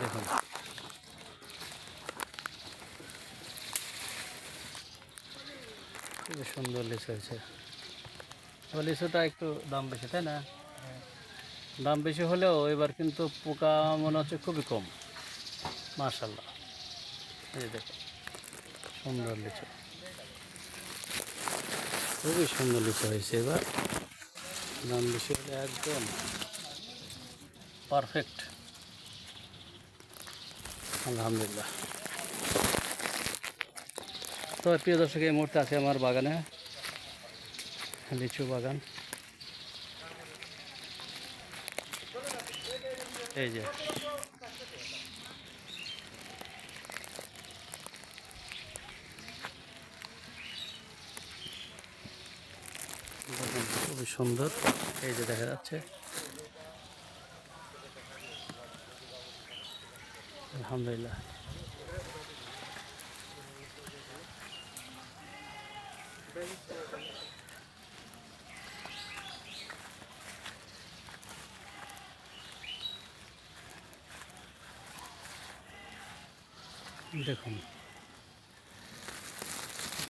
দেখুন। খুবই সুন্দর লিচু হয়েছে। তবে লিচুটা একটু দাম বেশি, তাই না? দাম বেশি হলেও এবার কিন্তু পোকা মনে হচ্ছে খুবই কম। মার্শাল্লাহ এই দেখো সুন্দর লিচু খুবই সুন্দর লিচু হয়েছে এবার। দাম বেশি হলে একদম পারফেক্ট। আলহামদুলিল্লাহ। তো প্রিয় দর্শক, এই মুহূর্তে আছে আমার বাগানে, লিচু বাগান। এই যে। খুবই সুন্দর। এই যে দেখা যাচ্ছে। আলহামদুলিল্লাহ। দেখুন।